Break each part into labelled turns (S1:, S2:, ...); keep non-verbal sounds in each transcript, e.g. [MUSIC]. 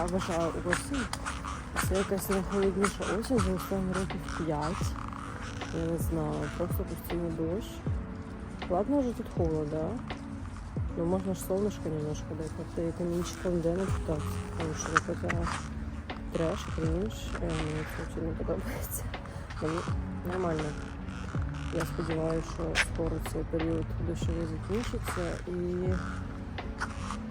S1: Я вважаю осінь. Це якась найхолодніша осінь за останні років 5. Я не знаю, просто постійний дощ. Ладно, вже тут холодно, Ну, можно ж солнышко немножко дать. Вот ты камінчиком де не питаться. Тому що вот это трэш, крінж. Е, Мені це дуже не подобається. Мені нормально. Я сподіваюся, що скоро цей період дощовий закінчиться і,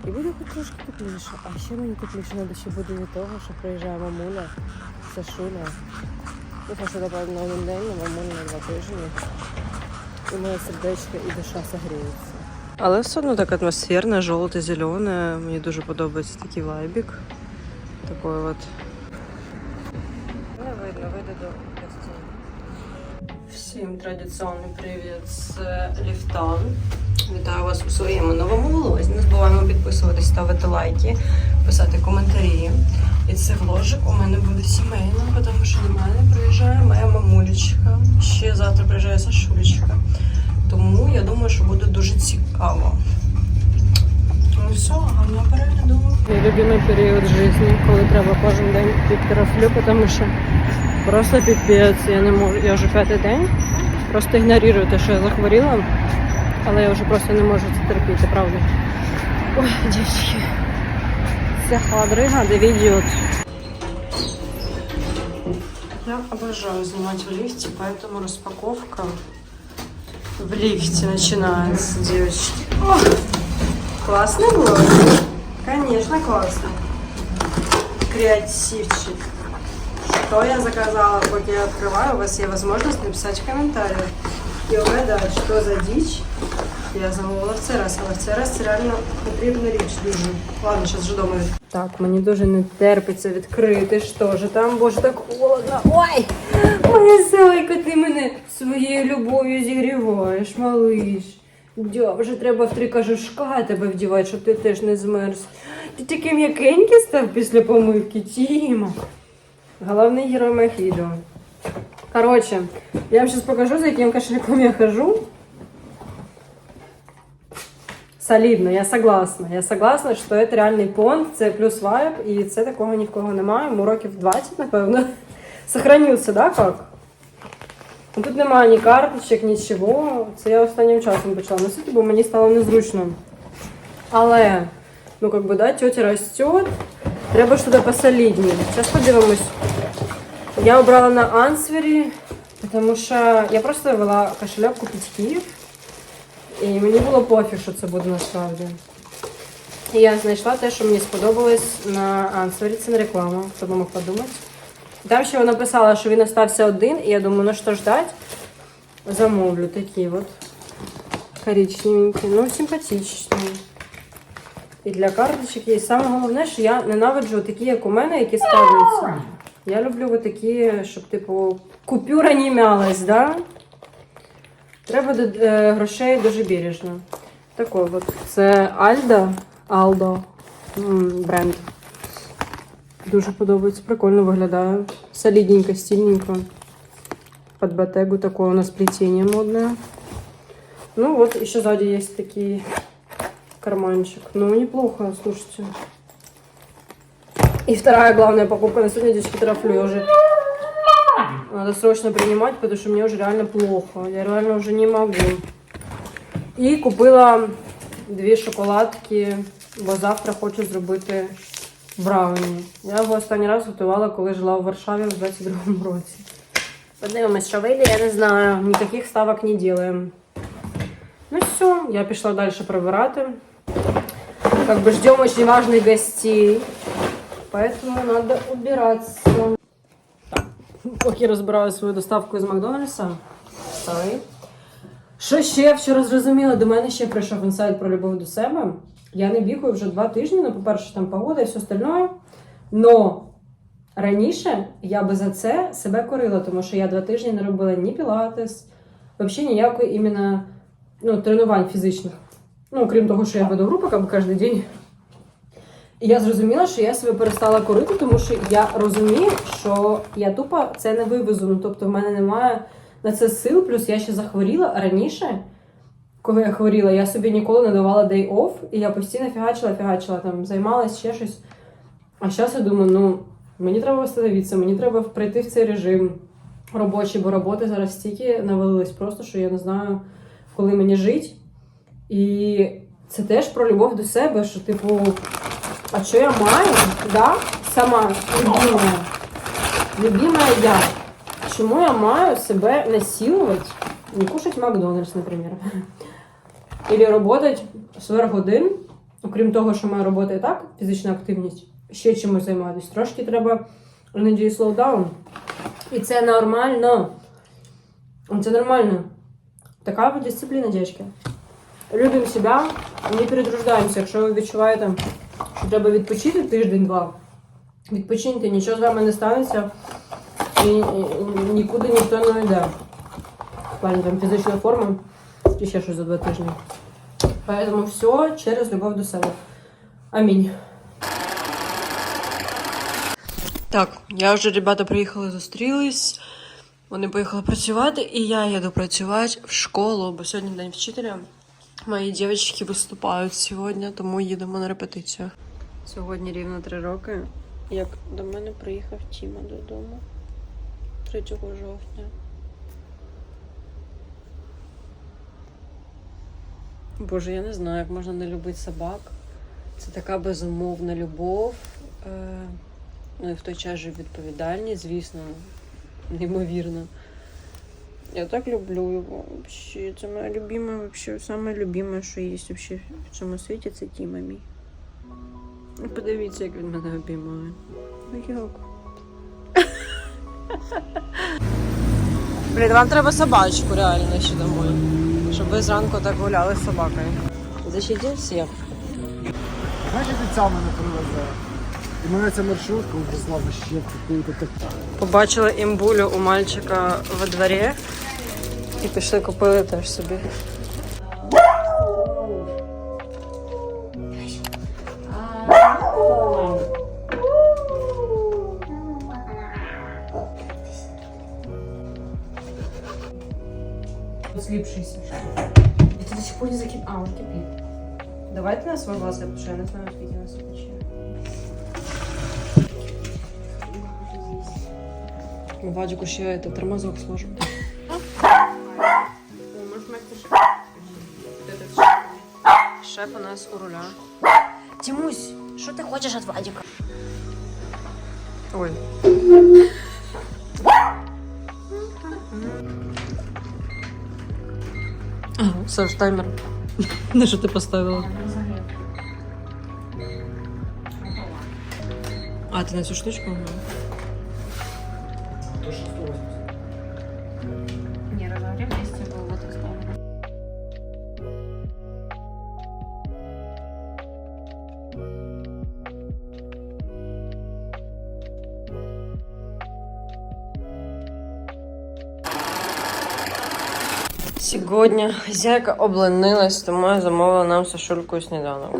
S1: і буде хоч трошки тепліше. А ще мені тепліше на душі буде від того, що приїжджає мамуля, Сашуля. Ну, Сашуля, правда, на один день, а мамуля на два тижні. І моє сердечко і душа согріються. Але все одно так атмосферно, жовте, зелене. Мені дуже подобається такий вайбік. Такой от. Не видно, вийде до гостей. Всім традиційний привіт з ліфта. Вітаю вас у своєму новому влозі. Не забуваємо підписуватись, ставити лайки, писати коментарі. І це вложик у мене буде сімейним, тому що до мене приїжджає моя мамулечка. Ще завтра приїжджає Сашулечка. Тому я думаю, що буде дуже цікаво. Ну все, гарного перегляду. Мій любимий період життя, коли треба кожен день під трафлю, тому що просто піпець, я не можу. Я вже п'ятий день. Просто ігнорую те, що я захворіла, але я вже просто не можу це терпіти, правда. Ой, дівчатки. Ця холодрига, де відео. Я обожаю снимать в лифте, поэтому распаковка в лифте начинается, девочки. О, классный блог. Конечно, классно. Креативчик. Что я заказала, пока я открываю, у вас есть возможность написать в комментариях и угадать, что за дичь я замовила в цей раз, але в цей раз це реально потрібна річ дуже. Ладно, зараз вже дома. Так, мені дуже не терпиться відкрити. Що ж там, боже, так холодно. Ой! Моя зайка, ти мене своєю любов'ю зігріваєш, малиш. Дя, вже треба в три кажушка тебе вдівати, щоб ти теж не змерз. Ти такий м'якенький став після помивки, Тіма. Головний герой моїх відео. Короче, я вам сейчас покажу, за яким кошельком я хожу. Солідно, я согласна. Я согласна, що це реальний понт, це плюс вайб, і це такого ні в кого немає. Йому років 20, напевно. [LAUGHS] Сохранився, да, як? Ну, Тут немає ні карточок, нічого. Це я останнім часом почала носити, бо мені стало незручно. Але, ну, как бы, да, тетя растет. Треба щось посолідніше. Зараз подивимось. Я обрала на Ансвері, тому що я просто вела кошельок купити Київ. І мені було пофіг, що це буде насправді. І я знайшла те, що мені сподобалось на Ансвері, це не реклама, хто би мог подумати. Там ще вона писала, що він остався один, і я думаю, ну що ждать? Замовлю такі от коричневенькі, ну симпатичні. І для карточок є. Саме головне, що я ненавиджу такі, як у мене, які ставляться. Я люблю такі, щоб, типу, купюра не мялась, да? Треба до е, грошей дуже бережно. Такой от. Це Альда. Aldo м, бренд. Дуже подобається, прикольно виглядає. Солідненько, стильненько. Под батегу такое у нас плетение модное. Ну вот, еще сзади есть такие карманчик. Ну, неплохо, слушайте. И вторая главная покупка на сегодня, девочки, трафлю. Я уже надо срочно принимать, потому что мне уже реально плохо. Я реально уже не могу. І купила дві шоколадки, бо завтра хочу зробити брауні. Я його останній раз готувала, коли жила у Варшаві в 22-му році. Подивимось, що вийде, я не знаю. Ніяких ставок не робимо. Ну все, я пішла далі прибирати. Как бы ждем очень важных гостей. Поэтому надо убираться. Поки розбираю свою доставку з Макдональдса. Sorry. Що ще я вчора зрозуміла? До мене ще прийшов інсайт про любов до себе. Я не бігаю вже два тижні, ну, по-перше, там погода і все остальное. Но раніше я би за це себе корила, тому що я два тижні не робила ні пілатес, взагалі ніякої іменно ну, тренувань фізичних. Ну, крім того, що я веду групи як кожен день. І я зрозуміла, що я себе перестала корити, тому що я розумію, що я тупо це не вивезу. Ну, тобто в мене немає на це сил, плюс я ще захворіла раніше. коли я хворіла, я собі ніколи не давала day off, і я постійно фігачила, фігачила, там, займалась ще щось. А зараз я думаю, ну, мені треба встановитися, мені треба прийти в цей режим робочий, бо роботи зараз стільки навалились просто, що я не знаю, коли мені жити. І це теж про любов до себе, що, типу, а що я маю, да? сама любимая, любимая я. Чому я маю себе насилувати, не кушать Макдональдс, наприклад. Или работать сверхгодин, окрім того, що моя робота і так, фізична активність, ще чимось займатися. Трошки треба іноді слоудаун. І це нормально. Це нормально. Така дисципліна, дівчатки. Любимо себе, не перетруждаємося. Якщо ви відчуваєте, треба відпочити тиждень-два, відпочиньте, нічого з вами не станеться і, нікуди ніхто не йде. В плані там фізичної форми і ще щось за два тижні. Поэтому все через любов до себе. Амінь. Так, я вже, ребята, приїхали, зустрілись. Вони поїхали працювати, і я їду працювати в школу, бо сьогодні день вчителя. Мої дівчатки виступають сьогодні, тому їдемо на репетицію. Сьогодні рівно три роки, як до мене приїхав Тіма додому 3 жовтня. Боже, я не знаю, як можна не любити собак. Це така безумовна любов. Е, ну і в той час же відповідальність, звісно, неймовірно. Я так люблю його. Це моя любима, саме любиме, що є в цьому світі, це Тіма мій. Ну, Подивіться, як він мене обіймає. Ну. [LAUGHS] Блін, вам треба собачку реально ще домой. Щоб ви зранку так гуляли з собакою. Защитіть всіх.
S2: Знаєш, ця мене привезе. І мене ця маршрутка увезла в какую-то так.
S1: Побачили імбулю у мальчика во дворі і пішли купили теж собі. Давайте нас вивозити, тому що я не знаю, скільки нас тече. Мы Вадику ще это тормозок сложим. Шеф у нас у руля.
S3: Тимусь, що ти хочеш від Вадіка?
S1: Ой. Саш, таймер. На що ти поставила? А, ти на цю штучку?
S2: То що хтось.
S3: Не, разогрев 200 был, вот и ставлю.
S1: Сьогодні хазяйка обленилась, тому я замовила нам Сашульку сніданок.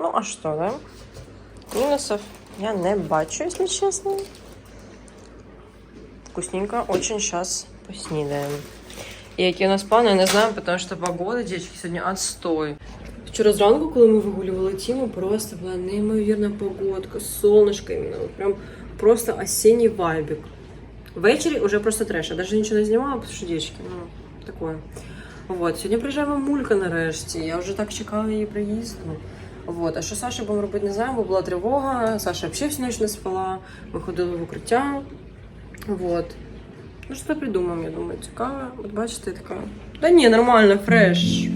S1: Ну, а що, да? Мінусів Я не бачу, якщо чесно. Вкусненько, очень сейчас поснідаємо. І які у нас плани, я не знаю, тому що погода, дівчатки, сьогодні отстой. Вчора зранку, коли ми вигулювали Тіму, просто була неймовірна погодка, сонечко іменно, прям просто осінній вайбик. Ввечері вже просто треш. Я навіть нічого не знімала, тому що дівчатки, ну, такое. Вот. Сьогодні приїжджає мамулька нарешті. Я вже так чекала її приїзду. Вот. А що Саша будемо робити, не знаю, бо була тривога. Саша взагалі всю ніч не спала. Ми ходили в укриття. Вот. Ну, що придумаємо, я думаю, цікаво. От бачите, така. Та ні, нормально, фреш.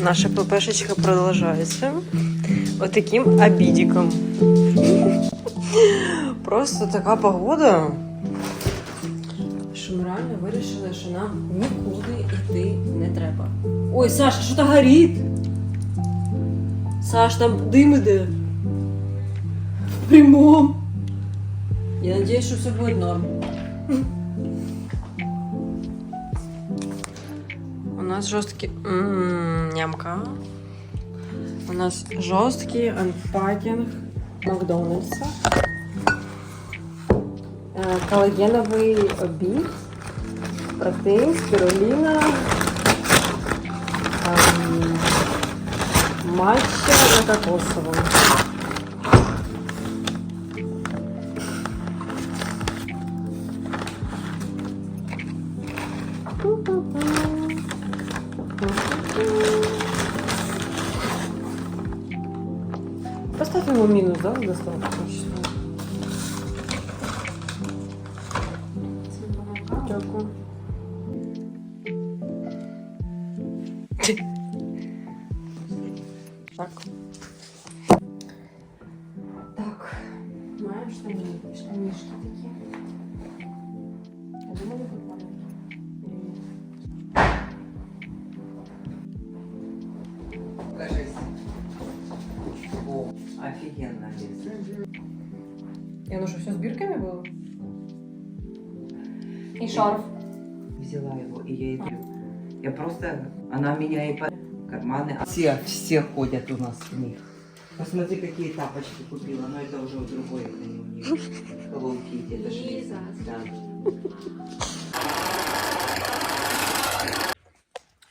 S1: Наша ППшечка продолжается. Вот таким обидиком. Просто така погода. Що ми реально вирішили, що нам нікуди йти не треба. Ой, Саша, що то горить? Саш, там дим іде. Прямом. Я надіюсь, що все буде норм. У нас нас жорсткий нямка. У нас жорсткий анпакінг Макдональдса. коллагеновый Колагеновий обід. Протеїн, спіруліна. ем, Матча на кокосовому. Поставь ему И шарф.
S4: Взяла его, и я ей говорю. Я просто... Она меня и по карманы... Все, все ходят у нас в них. Посмотри, какие тапочки купила, но это уже другое, это не у них. Hello Kitty, это же...
S3: Лиза.
S4: Да.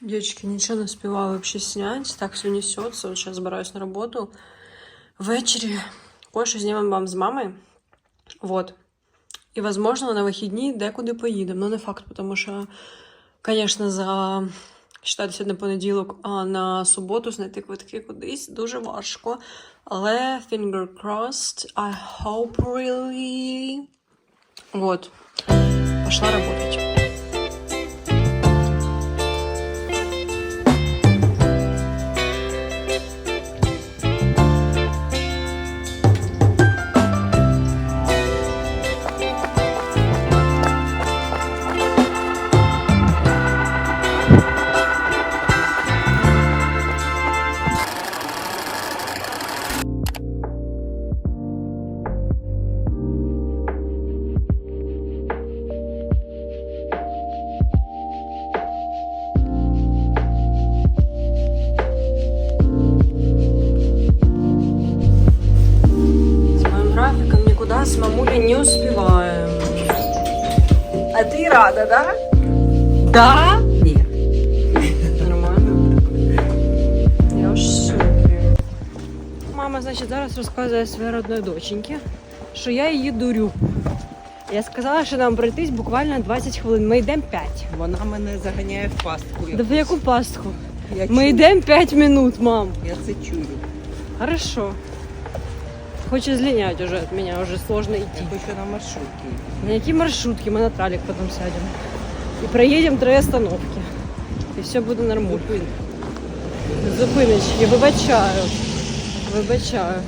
S1: Девочки, ничего не успевала вообще снять. Так все несется. Вот сейчас збираюсь на работу. Ввечері кое-що знімемо вам з мамою. Вот. І, возможно, на вихідні декуди поїдемо. Ну, не факт, тому що, звісно, за Читатися на понеділок, а на суботу знайти квитки кудись дуже важко. Але finger crossed, I hope really. Вот. Пошла работать. Мама, значить, зараз розказує своїй родної доченьки, що я її дурю. Я сказала, що нам пройтись буквально 20 хвилин. Ми йдемо 5.
S4: Вона мене заганяє в пастку.
S1: Да в яку пастку?
S4: Я
S1: Ми
S4: чую.
S1: йдемо 5 минут, мам.
S4: Я це чую.
S1: Хорошо. Хоче злинять уже от меня, уже сложно
S4: Я хочу на маршрутці.
S1: На які маршрутки, ми на тралік потім сядемо. І проїдемо три остановки. І все буде нормально. Зупиночки, вибачаю. Вибачаю.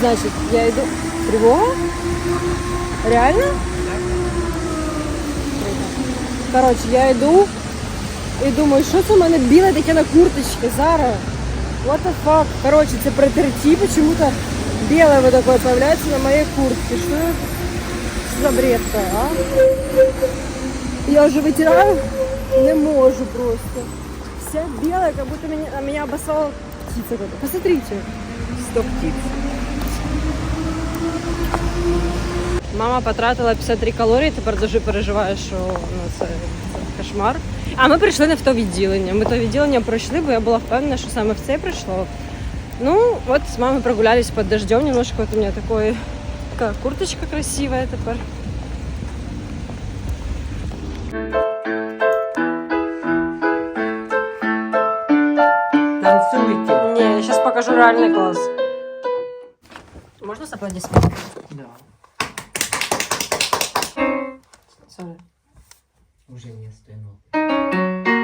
S1: Значить, я йду. Тривога? Реально? Коротше, я йду і думаю, що це в мене біле таке на курточці зараз. What the fuck? Короче, це протерти почему-то белое вот такое появляется на моей куртке. Что это за бред а? Я уже вытираю, не можу просто. Вся белая, как будто меня, а меня обоссала птица какая-то. Посмотрите.
S4: Сто птиць.
S1: Мама потратила 53 калорії, тепер дуже переживаю, що ну, це, це кошмар. А ми прийшли не в то відділення. Ми то відділення пройшли, бо я була впевнена, що саме в це прийшло. Ну, от з мамою прогулялись під дождем немножко. От у мене такой, така курточка красивая тепер. Сейчас покажу реальный класс. Можно с аплодисментами?
S4: Да.
S1: Sorry.
S4: Уже не стою.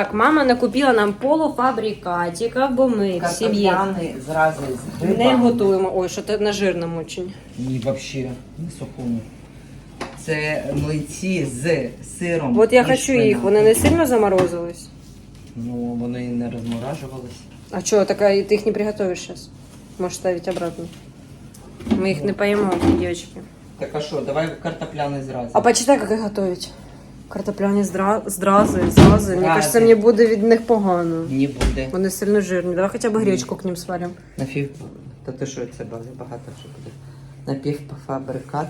S1: Так, мама накупила нам полуфабрикатиків, бо ми в сім'ї
S4: Картопляни зразу з
S1: не готуємо. Ой, що ти на жирному очень.
S4: Ні, вообще, на сухому. Це млинці з сиром.
S1: От я
S4: і
S1: хочу їх, вони не сильно заморозились.
S4: Ну, вони не розморажувалися.
S1: А что, такая, ты их не приготовишь сейчас? Можешь ставить обратно. Мы их не поїмо, девочки.
S4: Так а що, давай картопляний зразу.
S1: А почитай, как их готовить. Картопляні здра... зрази, зрази. Мені
S4: Зрази.
S1: кажется, мені буде від них погано.
S4: Не буде.
S1: Вони сильно жирні. Давай хоча б гречку к ним сваримо.
S4: Напів... Та ти що, це база багато що буде. Напівфабрикат.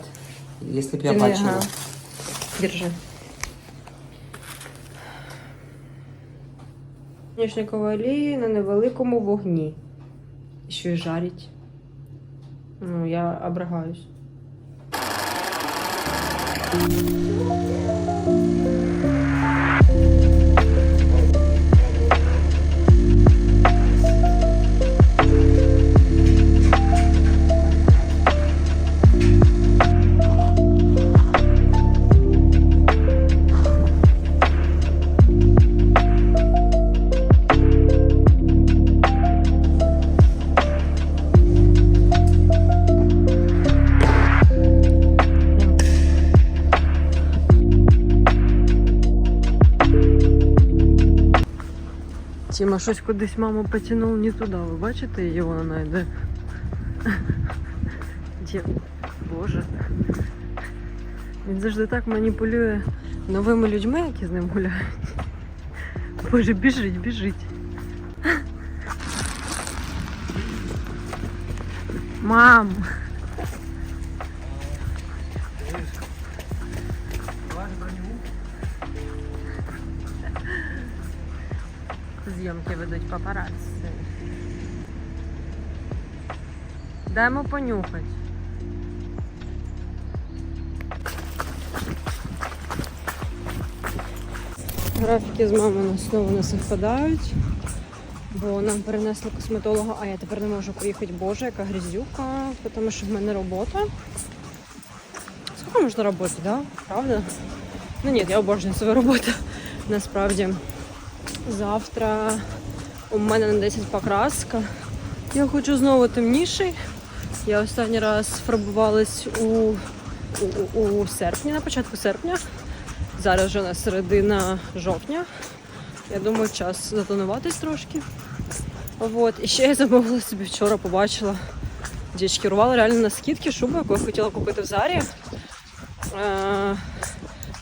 S4: Якщо б я
S1: не-
S4: бачила.
S1: ага. Держи. Соняшникова олії на невеликому вогні. Ще й жарить. Ну, я обрагаюсь. Тіма щось кудись маму потягнув не туди. Ви бачите, його вона йде. Дім, Боже. Він завжди так маніпулює новими людьми, які з ним гуляють. Боже, біжить, біжить. Мам! Зйомки ведуть папараці. Даймо понюхати. Графіки з мамою знову не совпадають, бо нам перенесли косметолога, а я тепер не можу поїхати. Боже, яка грязюка, тому що в мене робота. Сколько можна роботи, да? Правда? Ну ні, я обожнюю свою роботу. Насправді. Завтра у мене на 10 покраска. Я хочу знову темніший. Я останній раз фарбувалась у, у, у, серпні, на початку серпня. Зараз вже на середина жовтня. Я думаю, час затонуватись трошки. От. І ще я замовила собі вчора, побачила. Дівчатки рвала реально на скидки шубу, яку я хотіла купити в Зарі. Е,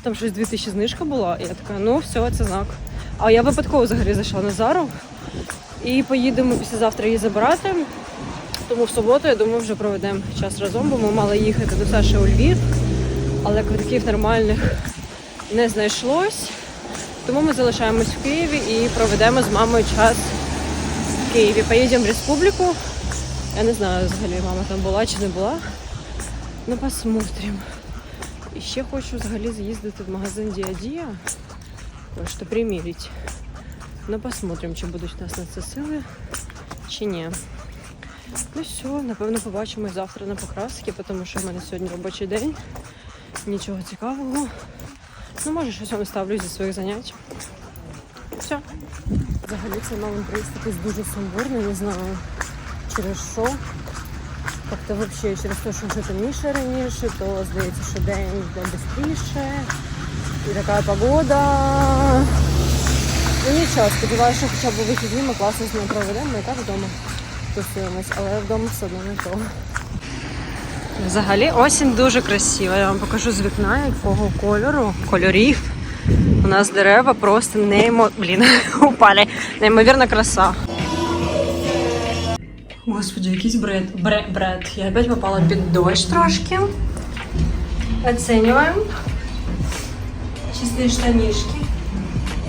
S1: Там щось 2000 знижка була. І я така, ну все, це знак. А я випадково взагалі зайшла на Зару. І поїдемо післязавтра її забирати. Тому в суботу, я думаю, вже проведемо час разом, бо ми мали їхати до Саші у Львів, але квитків нормальних не знайшлось. Тому ми залишаємось в Києві і проведемо з мамою час в Києві. Поїдемо в республіку. Я не знаю, взагалі мама там була чи не була. Ну, посмотрим. І ще хочу взагалі з'їздити в магазин Діадія. Кое-что примірити. Ну, посмотрим, чи будуть у нас на це сили, чи ні. Ну все, напевно, побачимось завтра на покраски, тому що в мене сьогодні робочий день. Нічого цікавого. Ну, може, щось вам ставлю зі своїх занять. Все. Взагалі цей мамин приїзд якийсь дуже сумбурний, не знаю через що. Тобто взагалі через те, що вже темніше раніше, то здається, що день йде швидше. І така погода. Ну нічого, сподіваюся, що хоча б вихідні ми класно з ним проведемо, ми і так вдома тусуємось, але вдома все одно не то. Взагалі осінь дуже красива. Я вам покажу з вікна, якого кольору, кольорів. У нас дерева просто неймо... Блін, [LAUGHS] упали. Неймовірна краса. Господи, якийсь бред. Бред, бред. Я опять попала під дощ трошки. Оцінюємо. Чисті штанішки.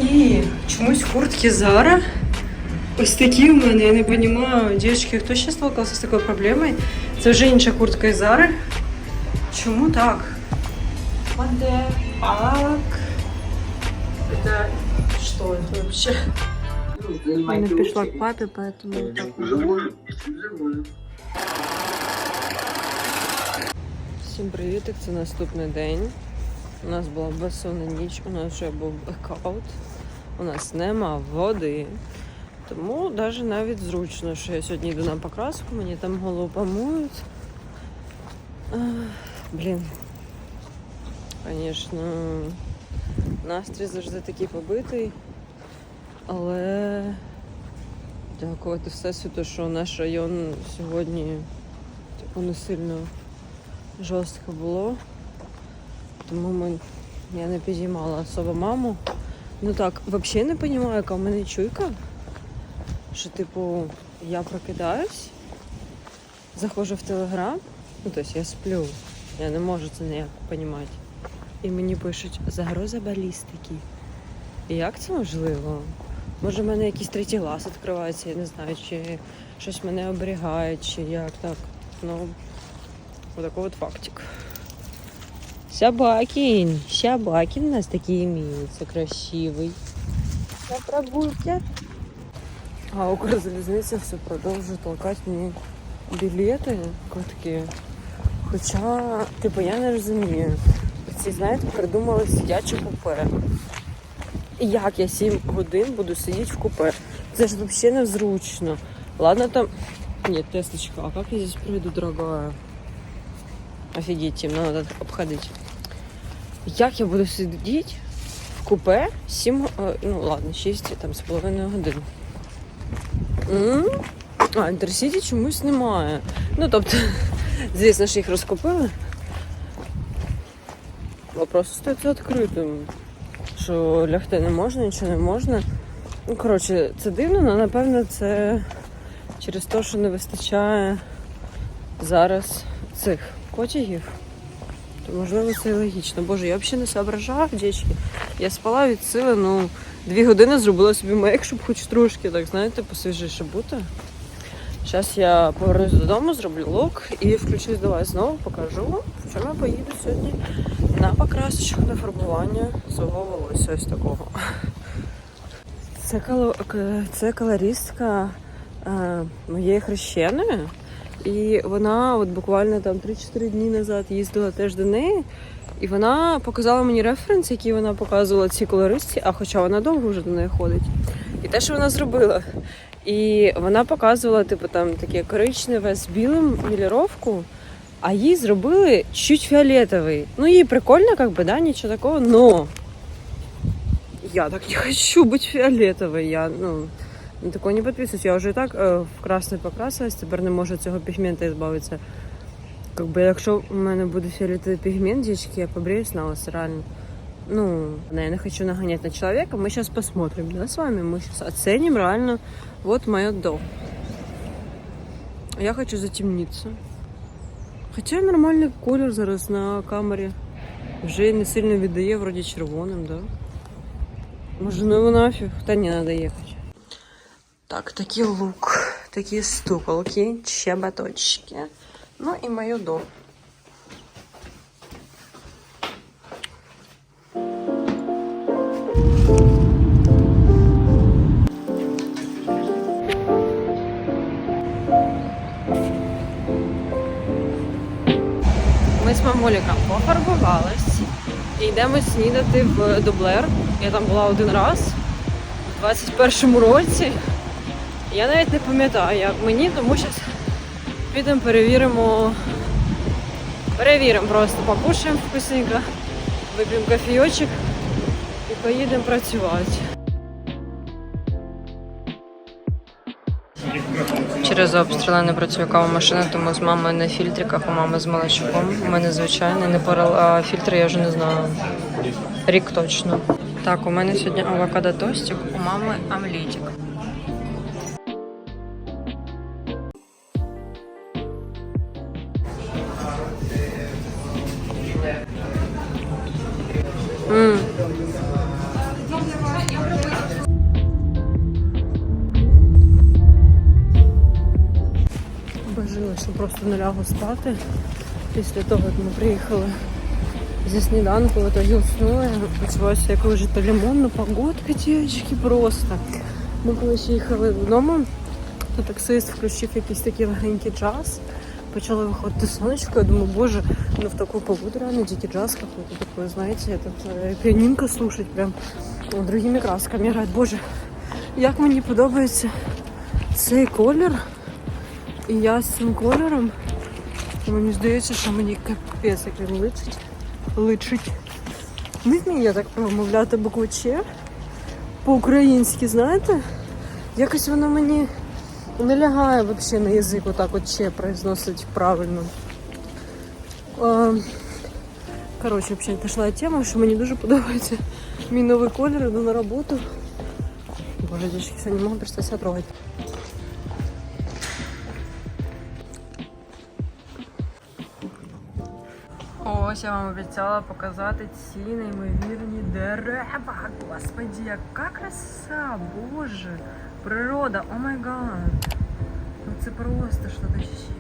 S1: І чомусь куртки Зара. Ось такі в мене, я не розумію, дівчатки, хто ще сталкивався з такою проблемою? Це вже інша куртка із Зари. Чому так? What the fuck? Это что это вообще? Я пішла к папі, поэтому так. Всім привітик, це наступний день. У нас була безсонна ніч, у нас вже був блекаут, у нас нема води. Тому навіть навіть зручно, що я сьогодні йду на покраску, мені там голову помоють. Блін. Звісно, настрій завжди такий побитий, але дякувати Всесвіту, що наш район сьогодні типу, не сильно жорстко було. Тому ми, я не підіймала особо маму. Ну так, взагалі не розумію, яка в мене чуйка. Що, типу, я прокидаюсь, заходжу в телеграм, ну тобто я сплю, я не можу це ніяк розуміти. І мені пишуть загроза балістики. І як це можливо? Може, в мене якийсь третій глаз відкривається, я не знаю, чи щось мене оберігає, чи як так. Ну, отакий от фактик. Собакин, Собакин у нас такие имеются, красивый. На прогулке. А Укрзалізниця все продовжує толкати мені білети квитки. Хоча, типу, я не розумію. Ці, знаєте, придумали сидяче купе. Як я 7 годин буду сидіти в купе? Це ж взагалі незручно. Ладно там. Нет, Теслочка, а как я здесь пройду, дорогая? Офігеть, їм надо обходити. Як я буду сидіти в купе 7, е, ну ладно, 6 там з половиною годин. А, інтерсіті чомусь немає. Ну, тобто, [LAUGHS] звісно ж, їх розкупили. Вопрос остається відкритим. Що лягти не можна, нічого не можна. Ну, коротше, це дивно, але напевно це через те, що не вистачає зараз цих потягів. То можливо це і логічно. Боже, я взагалі не соображаю, дівчатки. Я спала від сили, ну, дві години зробила собі мейк, щоб хоч трошки, так знаєте, посвіжіше бути. Зараз я повернусь додому, зроблю лук і включусь до вас знову, покажу, в чому я поїду сьогодні на покрасочку, на фарбування свого волосся ось такого. Це, кало... к- це колористка е, моєї хрещеної. І вона от буквально там 3-4 дні назад їздила теж до неї. І вона показала мені референс, який вона показувала цій колористці, а хоча вона довго вже до неї ходить. І те, що вона зробила. І вона показувала, типу, там таке коричневе з білим міліровку, а їй зробили чуть фіолетовий. Ну, їй прикольно, как бы, да, нічого такого, но я так не хочу быть фиолетовой. Я, ну, на такое не подписываюсь. Я вже і так е, в красний покрасилась, тепер не можу від цього пігмента збавитися. Как бы, якщо у мене буде фіолетовий пігмент, дівчатки, я побреюсь на вас, реально. Ну, да, я не хочу нагонять на человека. Мы сейчас посмотрим, да, с вами. Мы сейчас оценим реально. Вот мое до. Я хочу затемниться. Хоча нормальний колір зараз на камері. Вже не сильно віддає, вроді червоним, да? Може, ну его нафиг? Та не надо ехать. Так, такий лук, такі стуколки, щебеточки. Ну і моє до. Ми з мамуліком пофарбувались і йдемо снідати в Дублер. Я там була один раз у 21-му році. Я навіть не пам'ятаю, як мені, тому що підемо перевіримо. Перевіримо просто, покушаємо вкусненько, вип'ємо кофійочок і поїдемо працювати. Через обстріли не працює кава машина, тому з мамою на фільтриках, у мами з молочком. У мене звичайний не порал, а фільтри я вже не знаю. Рік точно. Так, у мене сьогодні авокадо тостик, у мами омлетик. Просто не лягу спати після того, як ми приїхали зі сніданку, уснула. Я почуваюся як вже то лимонна погодка, дівчатки, просто. Ми коли ще їхали додому, то таксист включив якийсь такий легенький джаз. Почало виходити сонечко, я думаю, боже, ну в таку погоду реально дикий джаз какой-то такой, знаете, этот, э, пианинка слушать прям ну, другими красками грати. Боже, як мені подобається цей колір. І я з цим кольором, мені здається, що мені капець як він личить. Личить. Не вмію так промовляти букву Ч по-українськи, знаєте? Якось воно мені не лягає взагалі на язик, отак от Ч произносить правильно. Коротше, взагалі пішла тема, що мені дуже подобається мій новий колір, іду на роботу. Боже, дівчатки, не можу перестати себе трогати. Ось я вам обіцяла показати ці неймовірні дерева. Господи, яка краса! Боже! Природа, о май гад! Ну це просто що-то ще.